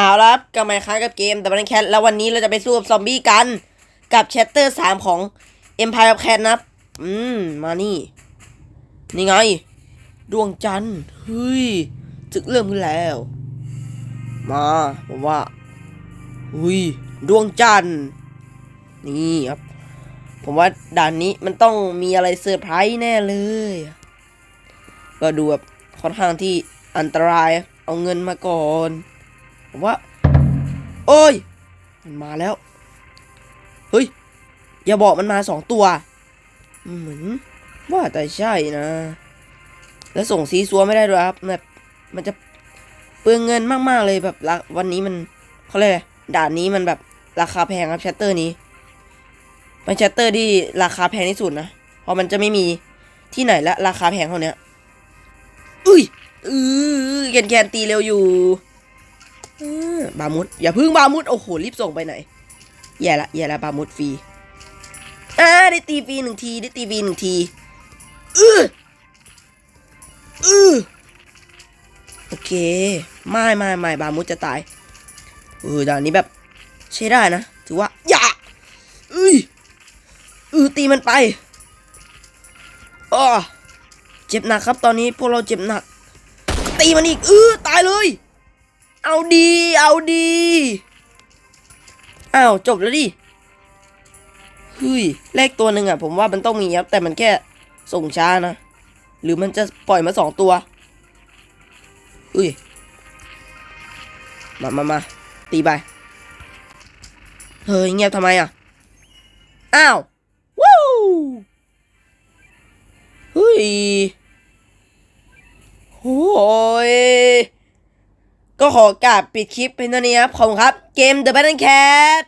เอาละครับกลับมาอีกครั้งกับเกม The Battle Cat แล้ววันนี้เราจะไปสู้กับซอมบี้กัน กับ Chapter 3ของ Empire of Cat นะครับ อืม มานี่ นี่ไง ดวงจันทร์เฮ้ยจึกเริ่มขึ้นแล้ว มาผมว่าหุยดวงจันทร์ นี่ครับ ผมว่าด่านนี้มันต้องมีอะไรเซอร์ไพรส์แน่เลย ก็ดูแบบค่อนข้างที่อันตราย เอาเงินมาก่อน ผมว่า โอ้ย มันมาแล้ว เฮ้ย อย่าบอกมันมาสองตัว เหมือน ว่าแต่ใช่นะ แล้วส่งซีซัวไม่ได้ด้วยครับแบบมันจะเปลืองเงินมากๆเลยแบบวันนี้มันเขาเรียกไรด่านนี้มันแบบราคาแพงครับแชตเตอร์นี้เป็นแชตเตอร์ที่ราคาแพงที่สุดนะเพราะมันจะไม่มีที่ไหนละราคาแพงเท่านี้อุ้ยอือแกนแกนตีเร็วอยู่ บามุดอย่าพึ่งบามุดโอ้โหรีบส่งไปไหนแย่ละแย่ละบามุดฟรีอ่าได้ตีฟรีหนึ่งทีได้ตีฟรีหนึ่งทีอืออือโอเค ไม่ไม่ไม่บามุดจะตายเออด่านนี้แบบ ใช้ได้นะ ถือว่าอย่าเอ้ยเออตีมันไปอ้อเจ็บหนักครับตอนนี้พวกเราเจ็บหนัก ตีมันอีกเออตายเลย เอาดี เอาดีอ้าวจบแล้วดิเฮ้ยเลขตัวหนึ่งอะ ผมว่ามันต้องมีครับ แต่มันแค่ส่งช้านะ หรือมันจะปล่อยมาสองตัวอุ้ย มามามาตีไป เฮ้ย เงียบทำไมอะ อ้าว วู้เฮ้ยโอ้ย ก็ขอกราบปิดคลิปเป็นเท่านี้ครับขอบคุณครับ เกม The Battle Cat